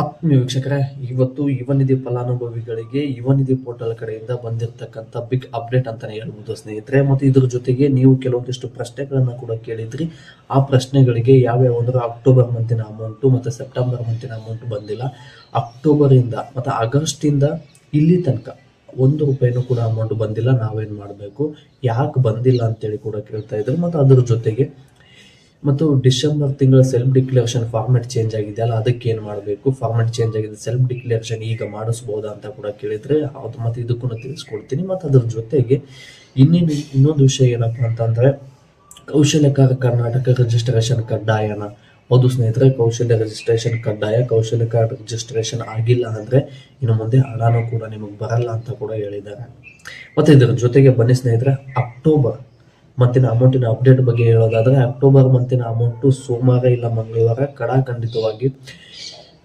ಆತ್ಮೀಯ ವೀಕ್ಷಕರೇ ಇವತ್ತು ಯುವನಿಧಿ ಫಲಾನುಭವಿಗಳಿಗೆ ಯುವನಿಧಿ ಪೋರ್ಟಲ್ ಕಡೆಯಿಂದ ಬಂದಿರತಕ್ಕಂಥ ಬಿಗ್ ಅಪ್ಡೇಟ್ ಅಂತಲೇ ಹೇಳ್ಬೋದು ಸ್ನೇಹಿತರೆ. ಮತ್ತು ಇದ್ರ ಜೊತೆಗೆ ನೀವು ಕೆಲವೊಂದಿಷ್ಟು ಪ್ರಶ್ನೆಗಳನ್ನು ಕೂಡ ಕೇಳಿದ್ರಿ. ಆ ಪ್ರಶ್ನೆಗಳಿಗೆ ಯಾವ್ಯಾವ ಅಂದ್ರೆ ಅಕ್ಟೋಬರ್ ಮಂತಿನ ಅಮೌಂಟು ಮತ್ತು ಸೆಪ್ಟೆಂಬರ್ ಮಂತಿನ ಅಮೌಂಟ್ ಬಂದಿಲ್ಲ. ಅಕ್ಟೋಬರಿಂದ ಮತ್ತು ಆಗಸ್ಟಿಂದ ಇಲ್ಲಿ ತನಕ ಒಂದು ರೂಪಾಯಿನೂ ಕೂಡ ಅಮೌಂಟ್ ಬಂದಿಲ್ಲ. ನಾವೇನು ಮಾಡಬೇಕು? ಯಾಕೆ ಬಂದಿಲ್ಲ ಅಂತೇಳಿ ಕೂಡ ಕೇಳ್ತಾ ಇದ್ರು. ಮತ್ತು ಅದ್ರ ಜೊತೆಗೆ ಮತ್ತು ಡಿಸೆಂಬರ್ ತಿಂಗಳ ಸೆಲ್ಫ್ ಡಿಕ್ಲರೇಷನ್ ಫಾರ್ಮೆಟ್ ಚೇಂಜ್ ಆಗಿದೆ ಅಲ್ಲ, ಅದಕ್ಕೆ ಏನು ಮಾಡಬೇಕು? ಫಾರ್ಮೆಟ್ ಚೇಂಜ್ ಆಗಿದೆ ಸೆಲ್ಫ್ ಡಿಕ್ಲರೇಷನ್ ಈಗ ಮಾಡಿಸ್ಬೋದಾ ಅಂತ ಕೂಡ ಕೇಳಿದರೆ ಅದು ಮತ್ತೆ ಇದಕ್ಕೂ ತಿಳಿಸ್ಕೊಡ್ತೀನಿ. ಮತ್ತು ಅದ್ರ ಜೊತೆಗೆ ಇನ್ನೇನು ಇನ್ನೊಂದು ವಿಷಯ ಏನಪ್ಪ ಅಂತಂದರೆ ಕೌಶಲ್ಯಕಾರ ಕರ್ನಾಟಕ ರಿಜಿಸ್ಟ್ರೇಷನ್ ಕಡ್ಡಾಯನ. ಹೌದು ಸ್ನೇಹಿತರೆ, ಕೌಶಲ್ಯ ರಿಜಿಸ್ಟ್ರೇಷನ್ ಕಡ್ಡಾಯ ಕೌಶಲ್ಯಕಾರ ರಿಜಿಸ್ಟ್ರೇಷನ್ ಆಗಿಲ್ಲ ಅಂದರೆ ಇನ್ನು ಮುಂದೆ ಹಣನೂ ಕೂಡ ನಿಮಗೆ ಬರಲ್ಲ ಅಂತ ಕೂಡ ಹೇಳಿದ್ದಾರೆ. ಮತ್ತು ಇದರ ಜೊತೆಗೆ ಬನ್ನಿ ಸ್ನೇಹಿತರೆ ಅಕ್ಟೋಬರ್ ಮಂತಿನ ಅಮೌಂಟಿನ ಅಪ್ಡೇಟ್ ಬಗ್ಗೆ ಹೇಳೋದಾದ್ರೆ ಅಕ್ಟೋಬರ್ ಮಂತಿನ ಅಮೌಂಟು ಸೋಮವಾರ ಇಲ್ಲ ಮಂಗಳವಾರ ಕಡಾಖಂಡಿತವಾಗಿ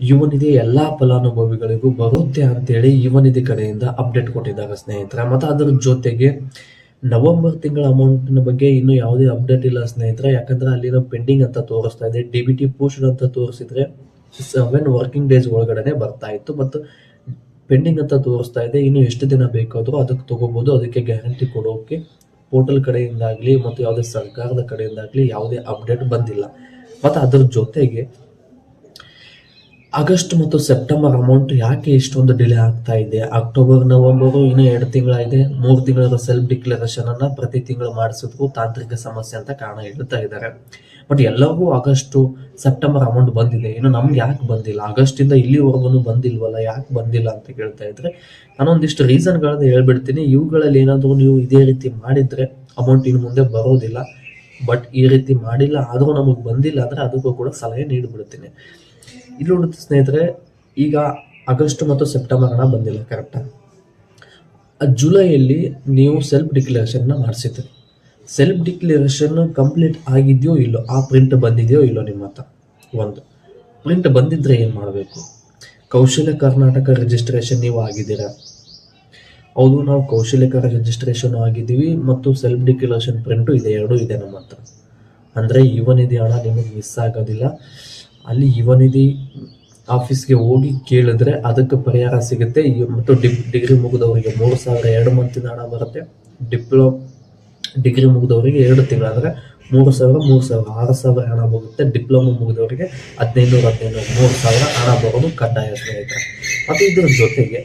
ಯುವನಿಧಿ ಎಲ್ಲಾ ಫಲಾನುಭವಿಗಳಿಗೂ ಬರುತ್ತೆ ಅಂತೇಳಿ ಯುವನಿಧಿ ಕಡೆಯಿಂದ ಅಪ್ಡೇಟ್ ಕೊಟ್ಟಿದ್ದಾರೆ ಸ್ನೇಹಿತರೆ. ಮತ್ತು ಅದರ ಜೊತೆಗೆ ನವೆಂಬರ್ ತಿಂಗಳ ಅಮೌಂಟಿನ ಬಗ್ಗೆ ಇನ್ನೂ ಯಾವುದೇ ಅಪ್ಡೇಟ್ ಇಲ್ಲ ಸ್ನೇಹಿತರೆ. ಯಾಕಂದ್ರೆ ಅಲ್ಲಿರೋ ಪೆಂಡಿಂಗ್ ಅಂತ ತೋರಿಸ್ತಾ ಇದೆ ಡಿ ಬಿ ಟಿ ಪೋಸ್ಟ್ ಅಂತ ತೋರಿಸಿದ್ರೆ ಸೆವೆನ್ ವರ್ಕಿಂಗ್ ಡೇಸ್ ಒಳಗಡೆ ಬರ್ತಾ ಇತ್ತು. ಮತ್ತು ಪೆಂಡಿಂಗ್ ಅಂತ ತೋರಿಸ್ತಾ ಇದೆ, ಇನ್ನು ಎಷ್ಟು ದಿನ ಬೇಕಾದರೂ ಅದಕ್ಕೆ ತಗೋಬಹುದು ಅದಕ್ಕೆ ಗ್ಯಾರಂಟಿ ಕೊಡೋಕೆ ಪೋರ್ಟಲ್ ಕಡೆಯಿಂದಾಗ್ಲಿ ಮತ್ತು ಯಾವುದೇ ಸರ್ಕಾರದ ಕಡೆಯಿಂದಾಗ್ಲಿ ಯಾವುದೇ ಅಪ್ಡೇಟ್ ಬಂದಿಲ್ಲ. ಮತ್ತು ಅದರ ಜೊತೆಗೆ ಆಗಸ್ಟ್ ಮತ್ತು ಸೆಪ್ಟೆಂಬರ್ ಅಮೌಂಟ್ ಯಾಕೆ ಇಷ್ಟೊಂದು ಡಿಲೇ ಆಗ್ತಾ ಇದೆ? ಅಕ್ಟೋಬರ್ ನವೆಂಬರ್ ಇನ್ನು ಎರಡು ತಿಂಗಳಾಗಿದೆ. ಮೂರು ತಿಂಗಳ ಸೆಲ್ಫ್ ಡಿಕ್ಲರೇಷನ್ ಅನ್ನ ಪ್ರತಿ ತಿಂಗಳು ಮಾಡಿಸಿದ್ರು ತಾಂತ್ರಿಕ ಸಮಸ್ಯೆ ಅಂತ ಕಾರಣ ಹೇಳ್ತಾ ಇದ್ದಾರೆ. ಬಟ್ ಎಲ್ಲರಿಗೂ ಆಗಸ್ಟ್, ಸೆಪ್ಟೆಂಬರ್ ಅಮೌಂಟ್ ಬಂದಿದೆ. ಇನ್ನು ನಮ್ಗೆ ಯಾಕೆ ಬಂದಿಲ್ಲ? ಆಗಸ್ಟ್ ಇಂದ ಇಲ್ಲಿವರೆಗೂ ಬಂದಿಲ್ವಲ್ಲ? ಯಾಕೆ ಬಂದಿಲ್ಲ ಅಂತ ಕೇಳ್ತಾ ಇದ್ರೆ, ನಾನೊಂದಿಷ್ಟು ರೀಸನ್ಗಳನ್ನ ಹೇಳ್ಬಿಡ್ತೀನಿ. ಇವುಗಳಲ್ಲಿ ಏನಾದರೂ ನೀವು ಇದೇ ರೀತಿ ಮಾಡಿದ್ರೆ ಅಮೌಂಟ್ ಇನ್ನು ಮುಂದೆ ಬರೋದಿಲ್ಲ. ಬಟ್ ಈ ರೀತಿ ಮಾಡಿಲ್ಲ, ಆದರೂ ನಮಗೆ ಬಂದಿಲ್ಲ ಅಂದ್ರೆ ಅದಕ್ಕೂ ಕೂಡ ಸಲಹೆ ನೀಡಿಬಿಡ್ತೀನಿ. ಇಲ್ಲಿ ನೋಡುತ್ತೆ ಸ್ನೇಹಿತರೆ, ಈಗ ಆಗಸ್ಟ್ ಮತ್ತು ಸೆಪ್ಟೆಂಬರ್ ಹಣ ಬಂದಿಲ್ಲ ಕರೆಕ್ಟಾ ಜುಲೈಯಲ್ಲಿ ನೀವು ಸೆಲ್ಫ್ ಡಿಕ್ಲರೇಷನ್ನ ಮಾಡಿಸಿದ್ರಿ. ಸೆಲ್ಫ್ ಡಿಕ್ಲರೇಷನ್ ಕಂಪ್ಲೀಟ್ ಆಗಿದೆಯೋ ಇಲ್ಲೋ, ಆ ಪ್ರಿಂಟ್ ಬಂದಿದೆಯೋ ಇಲ್ಲೋ ನಿಮ್ಮ ಹತ್ರ? ಒಂದು. ಪ್ರಿಂಟ್ ಬಂದಿದ್ರೆ ಏನು ಮಾಡಬೇಕು? ಕೌಶಲ್ಯ ಕರ್ನಾಟಕ ರಿಜಿಸ್ಟ್ರೇಷನ್ ನೀವು ಆಗಿದ್ದೀರಾ? ಹೌದು, ನಾವು ಕೌಶಲ್ಯಕರ ರಿಜಿಸ್ಟ್ರೇಷನ್ ಆಗಿದ್ದೀವಿ ಮತ್ತು ಸೆಲ್ಫ್ ಡಿಕ್ಲರೇಷನ್ ಪ್ರಿಂಟು ಇದೆ, ಎರಡೂ ಇದೆ ನಮ್ಮ ಹತ್ರ. ಅಂದರೆ ಯುವನಿಧಿ ಹಣ ನಿಮಗೆ ಮಿಸ್ ಆಗೋದಿಲ್ಲ. ಅಲ್ಲಿ ಯುವನಿಧಿ ಆಫೀಸ್ಗೆ ಹೋಗಿ ಕೇಳಿದ್ರೆ ಅದಕ್ಕೆ ಪರಿಹಾರ ಸಿಗುತ್ತೆ. ಮತ್ತು ಡಿಪ್ ಡಿಗ್ರಿ ಮುಗಿದವರಿಗೆ ಮೂರು ಸಾವಿರ ಎರಡು ಮಂತಿನ ಹಣ ಬರುತ್ತೆ. ಡಿಪ್ಲೊ, ಡಿಗ್ರಿ ಮುಗಿದವರಿಗೆ ಎರಡು ತಿಂಗಳು ಅಂದರೆ ಮೂರು ಸಾವಿರ ಮೂರು ಸಾವಿರ, ಆರು ಸಾವಿರ ಹಣ ಬರುತ್ತೆ. ಡಿಪ್ಲೊಮಾ ಮುಗಿದವರಿಗೆ ಹದಿನೈದು ಹದಿನೈದು ಮೂರು ಸಾವಿರ ಹಣ ಬರೋದು ಕಡ್ಡಾಯ ಸ್ನೇಹಿತರೆ ಮತ್ತು ಇದರ ಜೊತೆಗೆ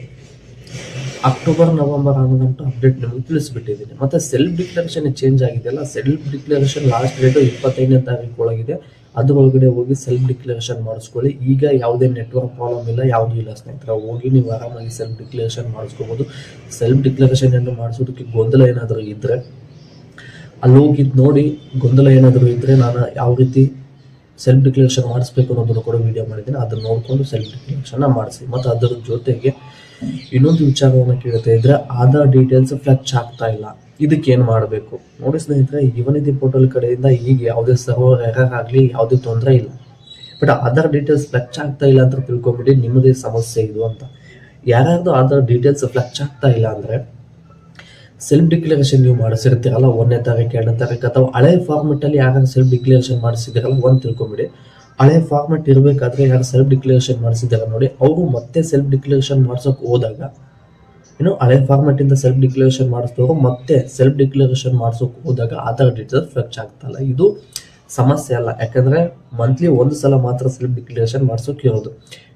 ಅಕ್ಟೋಬರ್, ನವೆಂಬರ್ ಅನ್ನೋದಂಟು ಅಪ್ಡೇಟ್ ನಿಮಗೆ ತಿಳಿಸ್ಬಿಟ್ಟಿದ್ದೀನಿ. ಮತ್ತು ಸೆಲ್ಫ್ ಡಿಕ್ಲರೇಷನ್ ಚೇಂಜ್ ಆಗಿದೆಯಲ್ಲ ಸೆಲ್ಫ್ ಡಿಕ್ಲರೇಷನ್ ಲಾಸ್ಟ್ ಡೇಟು ಇಪ್ಪತ್ತೈದನೇ ತಾರೀಕು ಒಳಗಿದೆ. ಅದ್ರೊಳಗಡೆ ಹೋಗಿ ಸೆಲ್ಫ್ ಡಿಕ್ಲರೇಷನ್ ಮಾಡಿಸ್ಕೊಳ್ಳಿ. ಈಗ ಯಾವುದೇ ನೆಟ್ವರ್ಕ್ ಪ್ರಾಬ್ಲಮ್ ಇಲ್ಲ, ಯಾವುದೂ ಇಲ್ಲ ಸ್ನೇಹಿತರ. ಹೋಗಿ ನೀವು ಆರಾಮಾಗಿ ಸೆಲ್ಫ್ ಡಿಕ್ಲರೇಷನ್ ಮಾಡಿಸ್ಕೋಬೋದು. ಸೆಲ್ಫ್ ಡಿಕ್ಲರೇಷನ್ ಅನ್ನು ಮಾಡಿಸೋದಕ್ಕೆ ಗೊಂದಲ ಏನಾದರೂ ಇದ್ದರೆ ಅಲ್ಲಿ ಹೋಗಿ ನೋಡಿ ಗೊಂದಲ ಏನಾದರೂ ಇದ್ದರೆ ನಾನು ಯಾವ ರೀತಿ ಸೆಲ್ಫ್ ಡಿಕ್ಲರೇಷನ್ ಮಾಡಿಸ್ಬೇಕು ಅನ್ನೋದನ್ನು ಕೂಡ ವಿಡಿಯೋ ಮಾಡಿದ್ದೀನಿ. ಅದನ್ನು ನೋಡಿಕೊಂಡು ಸೆಲ್ಫ್ ಡಿಕ್ಲರೇಷನ್ನ ಮಾಡಿಸಿ. ಮತ್ತು ಅದರ ಜೊತೆಗೆ ಇನ್ನೊಂದು ವಿಚಾರವನ್ನು ಕೇಳ್ತಾ ಇದ್ದರೆ ಆಧಾರ್ ಡೀಟೇಲ್ಸ್ ಫ್ಲಚ್ ಆಗ್ತಾ ಇಲ್ಲ. ಇದಕ್ಕೆ ಏನು ಮಾಡಬೇಕು? ನೋಡಿ ಸ್ನೇಹಿತರೆ ಯುವನಿಧಿ ಪೋರ್ಟಲ್ ಕಡೆಯಿಂದ ಈಗ ಯಾವುದೇ ಸರ್ವರ್ ಎರರ್ ಆಗಲಿ, ಯಾವುದೇ ತೊಂದರೆ ಇಲ್ಲ. ಬಟ್ ಆಧಾರ್ ಡೀಟೇಲ್ಸ್ ಫ್ಲಚ್ ಆಗ್ತಾ ಇಲ್ಲ ಅಂತ ತಿಳ್ಕೊಂಬಿಟ್ಟು ನಿಮ್ಮದೇ ಸಮಸ್ಯೆ ಇದು ಅಂತ. ಯಾರ್ಯಾರ್ದು ಆಧಾರ್ ಡೀಟೇಲ್ಸ್ ಫ್ಲಚ್ ಆಗ್ತಾ ಇಲ್ಲ ಅಂದರೆ ಸೆಲ್ಫ್ ಡಿಕ್ಲರೇಷನ್ ನೀವು ಮಾಡಿಸಿರ್ತೀರಲ್ಲ, ಒಂದನೇ ತಾರೀಕು, ಎರಡನೇ ತಾರೀಕು, ಅಥವಾ ಹಳೆ ಫಾರ್ಮೆಟಲ್ಲಿ ಯಾರು ಸೆಲ್ಫ್ ಡಿಕ್ಲರೇಷನ್ ಮಾಡಿಸಿದಾರಲ್ಲ, ಒಂದು ತಿಳ್ಕೊಂಬಿಡಿ ಹಳೆ ಫಾರ್ಮೆಟ್ ಇರಬೇಕಾದ್ರೆ ಯಾರು ಸೆಲ್ಫ್ ಡಿಕ್ಲರೇಷನ್ ಮಾಡಿಸಿದ್ದಾರೆ ನೋಡಿ, ಅವರು ಮತ್ತೆ ಸೆಲ್ಫ್ ಡಿಕ್ಲರೇಷನ್ ಮಾಡ್ಸೋಕೆ ಹೋದಾಗ ಇನ್ನು ಹಳೆ ಫಾರ್ಮೆಟ್ ಇಂದ ಸೆಲ್ಫ್ ಡಿಕ್ಲರೇಷನ್ ಮಾಡಿಸಿದವರು ಮತ್ತೆ ಸೆಲ್ಫ್ ಡಿಕ್ಲರೇಷನ್ ಮಾಡಿಸೋಕೆ ಹೋದಾಗ ಆಧಾರ್ ಡೀಟೇಲ್ಸ್ ಫ್ಲೆಕ್ಚ್ ಆಗ್ತಲ್ಲ. ಇದು ಸಮಸ್ಯೆ ಅಲ್ಲ. ಯಾಕಂದ್ರೆ ಮಂತ್ಲಿ ಒಂದು ಸಲ ಮಾತ್ರ ಸೆಲ್ಫ್ ಡಿಕ್ಲರೇಷನ್ ಮಾಡಿಸೋಕೆ ಇರೋದು.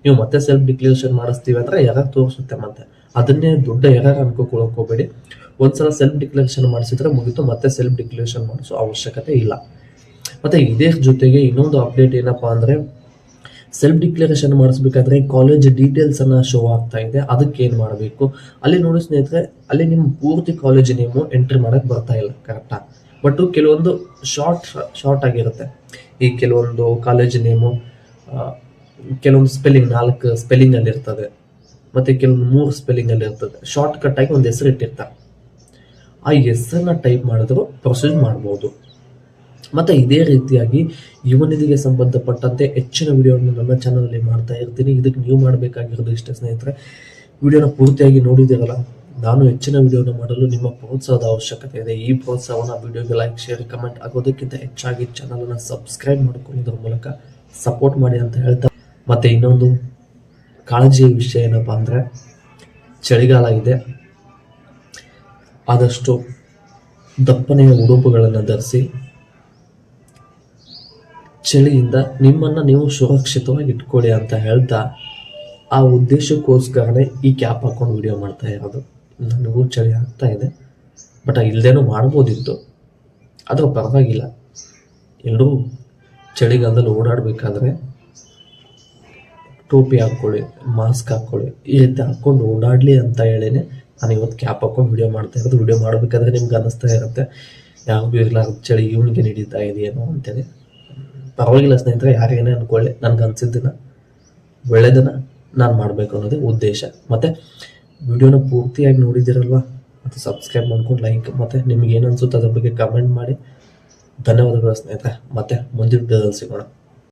ನೀವು ಮತ್ತೆ ಸೆಲ್ಫ್ ಡಿಕ್ಲರೇಷನ್ ಮಾಡಿಸ್ತೀವಿ ಅಂದ್ರೆ ಯಾರಾಗ ತೋರಿಸುತ್ತೆ ಮತ್ತೆ. ಅದನ್ನೇ ದೊಡ್ಡ ಯಾರಾಗ ಅನ್ಕೋಕೊಳಕ್ ಹೋಗ್ಬೇಡಿ. ಒಂದ್ಸಲ ಸೆಲ್ಫ್ ಡಿಕ್ಲರೇಷನ್ ಮಾಡಿಸಿದ್ರೆ ಮುಗಿತು, ಮತ್ತೆ ಸೆಲ್ಫ್ ಡಿಕ್ಲರೇಷನ್ ಮಾಡಿಸೋ ಅವಶ್ಯಕತೆ ಇಲ್ಲ. ಮತ್ತೆ ಇದೇ ಜೊತೆಗೆ ಇನ್ನೊಂದು ಅಪ್ಡೇಟ್ ಏನಪ್ಪಾ ಅಂದ್ರೆ ಸೆಲ್ಫ್ ಡಿಕ್ಲರೇಷನ್ ಮಾಡಿಸ್ಬೇಕಾದ್ರೆ ಕಾಲೇಜ್ ಡೀಟೇಲ್ಸ್ ಅನ್ನ ಶೋ ಆಗ್ತಾ ಇದೆ. ಅದಕ್ಕೆ ಏನು ಮಾಡಬೇಕು? ಅಲ್ಲಿ ನೋಡಿ ಸ್ನೇಹಿತರೆ, ಅಲ್ಲಿ ನಿಮ್ಮ ಪೂರ್ತಿ ಕಾಲೇಜ್ ನೇಮು ಎಂಟ್ರಿ ಮಾಡಕ್ ಬರ್ತಾ ಇಲ್ಲ ಕರೆಕ್ಟಾ ಬಟ್ ಕೆಲವೊಂದು ಶಾರ್ಟ್ ಶಾರ್ಟ್ ಆಗಿರುತ್ತೆ. ಈ ಕೆಲವೊಂದು ಕಾಲೇಜ್ ನೇಮು ಕೆಲವೊಂದು ಸ್ಪೆಲ್ಲಿಂಗ್ ನಾಲ್ಕು ಸ್ಪೆಲ್ಲಿಂಗ್ ಅಲ್ಲಿ ಇರ್ತದೆ. ಮತ್ತೆ ಕೆಲವೊಂದು ಮೂರು ಸ್ಪೆಲ್ಲಿಂಗ್ ಅಲ್ಲಿ ಇರ್ತದೆ. ಶಾರ್ಟ್ ಕಟ್ ಆಗಿ ಒಂದು ಹೆಸರು ಇಟ್ಟಿರ್ತಾರೆ ಆ ಹೆಸರನ್ನ ಟೈಪ್ ಮಾಡಿದ್ರು ಪ್ರೊಸೀಜ್ ಮಾಡ್ಬೋದು. ಮತ್ತೆ ಇದೇ ರೀತಿಯಾಗಿ ಯುವನಿಧಿಗೆ ಸಂಬಂಧಪಟ್ಟಂತೆ ಹೆಚ್ಚಿನ ವಿಡಿಯೋವನ್ನು ನನ್ನ ಚಾನಲಲ್ಲಿ ಮಾಡ್ತಾ ಇರ್ತೀನಿ. ಇದಕ್ಕೆ ನೀವು ಮಾಡಬೇಕಾಗಿರೋದು ಇಷ್ಟೇ ಸ್ನೇಹಿತರೆ, ವಿಡಿಯೋನ ಪೂರ್ತಿಯಾಗಿ ನೋಡಿದಿರಲ್ಲ ನಾನು ಹೆಚ್ಚಿನ ವಿಡಿಯೋನ ಮಾಡಲು ನಿಮ್ಮ ಪ್ರೋತ್ಸಾಹದ ಅವಶ್ಯಕತೆ ಇದೆ. ಈ ಪ್ರೋತ್ಸಾಹವನ್ನು ವಿಡಿಯೋಗೆ ಲೈಕ್ ಶೇರ್ ಕಮೆಂಟ್ ಆಗೋದಕ್ಕಿಂತ ಹೆಚ್ಚಾಗಿ ಚಾನಲನ್ನು ಸಬ್ಸ್ಕ್ರೈಬ್ ಮಾಡ್ಕೊಳ್ಳೋದ್ರ ಮೂಲಕ ಸಪೋರ್ಟ್ ಮಾಡಿ ಅಂತ ಹೇಳ್ತಾ ಮತ್ತೆ ಇನ್ನೊಂದು ಕಾಳಜಿಯ ವಿಷಯ ಏನಪ್ಪ ಅಂದರೆ, ಚಳಿಗಾಲ ಇದೆ. ಆದಷ್ಟು ದಪ್ಪನೆಯ ಉಡುಪುಗಳನ್ನು ಧರಿಸಿ ಚಳಿಯಿಂದ ನಿಮ್ಮನ್ನು ನೀವು ಸುರಕ್ಷಿತವಾಗಿ ಇಟ್ಕೊಳ್ಳಿ ಅಂತ ಹೇಳ್ತಾ ಆ ಉದ್ದೇಶಕ್ಕೋಸ್ಕರನೇ ಈ ಕ್ಯಾಪ್ ಹಾಕೊಂಡು ವಿಡಿಯೋ ಮಾಡ್ತಾ ಇರೋದು. ನನಗೂ ಚಳಿ ಆಗ್ತಾ ಇದೆ. ಬಟ್ ಇಲ್ಲದೇನೂ ಮಾಡ್ಬೋದಿತ್ತು. ಅದು ಪರವಾಗಿಲ್ಲ. ಎಲ್ಲರೂ ಚಳಿಗಾಲದಲ್ಲಿ ಓಡಾಡಬೇಕಾದ್ರೆ ಟೋಪಿ ಹಾಕ್ಕೊಳ್ಳಿ, ಮಾಸ್ಕ್ ಹಾಕ್ಕೊಳ್ಳಿ, ಈ ರೀತಿ ಹಾಕ್ಕೊಂಡು ಓಡಾಡಲಿ ಅಂತ ಹೇಳಿನೇ ನಾನು ಇವತ್ತು ಕ್ಯಾಪ್ ಹಾಕೊಂಡು ವಿಡಿಯೋ ಮಾಡ್ತಾ ಇರೋದು. ವಿಡಿಯೋ ಮಾಡಬೇಕಾದ್ರೆ ನಿಮ್ಗೆ ಅನ್ನಿಸ್ತಾ ಇರುತ್ತೆ. ಯಾರಿಗೂ ಇರಲಾರ್ದು ಚಳಿ ಇವನಿಗೆ ನಡೀತಾ ಇದೆಯೇನೋ ಅಂತೇಳಿ. ಪರವಾಗಿಲ್ಲ ಸ್ನೇಹಿತರೆ, ಯಾರಿಗೇನೆ ಅನ್ಕೊಳ್ಳಿ, ನನಗೆ ಅನ್ಸಿದ್ದನ್ನ ಒಳ್ಳೆಯದನ್ನು ನಾನು ಮಾಡಬೇಕು ಅನ್ನೋದೇ ಉದ್ದೇಶ. ಮತ್ತು ವಿಡಿಯೋನ ಪೂರ್ತಿಯಾಗಿ ನೋಡಿದ್ದೀರಲ್ವಾ, ಮತ್ತು ಸಬ್ಸ್ಕ್ರೈಬ್ ಮಾಡ್ಕೊಂಡು ಲೈಕ್ ಮತ್ತು ನಿಮ್ಗೆ ಏನು ಅದ್ರ ಬಗ್ಗೆ ಕಮೆಂಟ್ ಮಾಡಿ. ಧನ್ಯವಾದಗಳು ಸ್ನೇಹಿತರೆ, ಮತ್ತೆ ಮುಂದಿನ ವಿಡಿಯೋದಲ್ಲಿ ಸಿಗೋಣ.